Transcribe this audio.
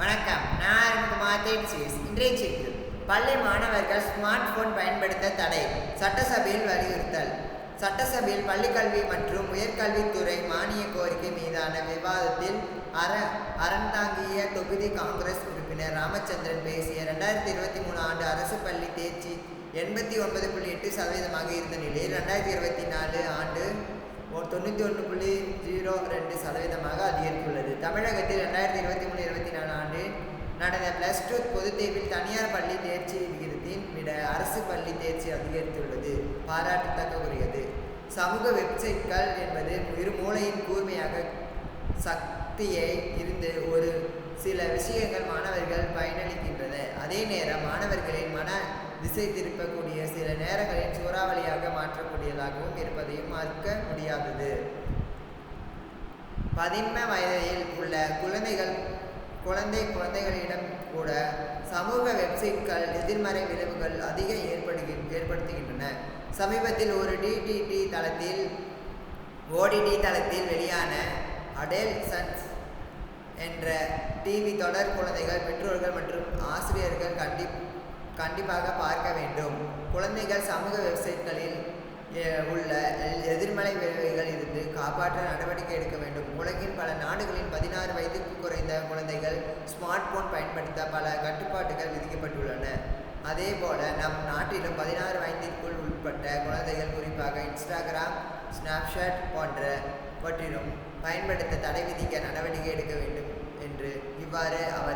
வணக்கம். நான் அருண்குமார் தேட்சியஸ் இன்றைய செய்தி பள்ளி மாணவர்கள் ஸ்மார்ட் போன் பயன்படுத்த தடை. சட்டசபையில் வலியுறுத்தல். சட்டசபையில் பள்ளிக்கல்வி மற்றும் உயர்கல்வித்துறை மானிய கோரிக்கை மீதான விவாதத்தில் அர அறந்தாங்கிய தொகுதி காங்கிரஸ் உறுப்பினர் ராமச்சந்திரன் பேசிய ரெண்டாயிரத்தி இருபத்தி மூணு ஆண்டு அரசு பள்ளி தேர்ச்சி எண்பத்தி ஒன்பது புள்ளி எட்டு சதவீதமாக இருந்த நிலையில் ரெண்டாயிரத்தி இருபத்தி நாலு ஆண்டு தொண்ணூற்றி ஒன்று புள்ளி ஜீரோ ரெண்டு சதவீதமாக அதிகரித்துள்ளது. தமிழகத்தில் ரெண்டாயிரத்தி இருபத்தி மூணு இருபத்தி நாலு நடந்த பிளஸ் டூ பொதுத் தேர்வில் தனியார் பள்ளி தேர்ச்சி விகிதத்தின் விட அரசு பள்ளி தேர்ச்சி அதிகரித்துள்ளது. பாராட்டத்தக்கக்குரியது சமூக வெப்சைட்கள் என்பது இரு மூளையின் கூர்மையாக சக்தியை இருந்து ஒரு சில விஷயங்கள் மாணவர்கள் பயனளிக்கின்றன. அதே நேரம் மாணவர்களின் மன திசை திருப்பக்கூடிய சில நேரங்களில் சூறாவளியாக மாற்றக்கூடியதாகவும் இருப்பதையும் மறுக்க முடியாதது. பதின்ம வயதில் உள்ள குழந்தைகள் குழந்தை குழந்தைகளிடம் கூட சமூக வெப்சைட்கள் எதிர்மறை விளைவுகள் அதிக ஏற்படுகி ஏற்படுத்துகின்றன. சமீபத்தில் ஒரு டிடிடி தளத்தில் ஓடிடி தளத்தில் வெளியான அடேல் சன்ஸ் என்ற டிவி தொடர் குழந்தைகள் பெற்றோர்கள் மற்றும் ஆசிரியர்கள் கண்டி கண்டிப்பாக பார்க்க வேண்டும். குழந்தைகள் சமூக வெப்சைட்களில் உள்ள எ- எதிர்மறை விளைவுகள் இருந்து காப்பாற்ற நடவடிக்கை எடுக்க வேண்டும். உலகின் பல நாடுகளில் பதினாறு வயதுக்கு குறைந்த குழந்தைகள் ஸ்மார்ட் போன் பயன்படுத்த பல கட்டுப்பாடுகள் விதிக்கப்பட்டுள்ளன. அதே போல நம் நாட்டிலும் பதினாறு வயதிற்குள் உட்பட்ட குழந்தைகள் குறிப்பாக இன்ஸ்டாகிராம் ஸ்னாப்சாட் போன்றவற்றிலும் பயன்படுத்த தடை விதிக்க நடவடிக்கை எடுக்க வேண்டும் என்று இவ்வாறு அவர்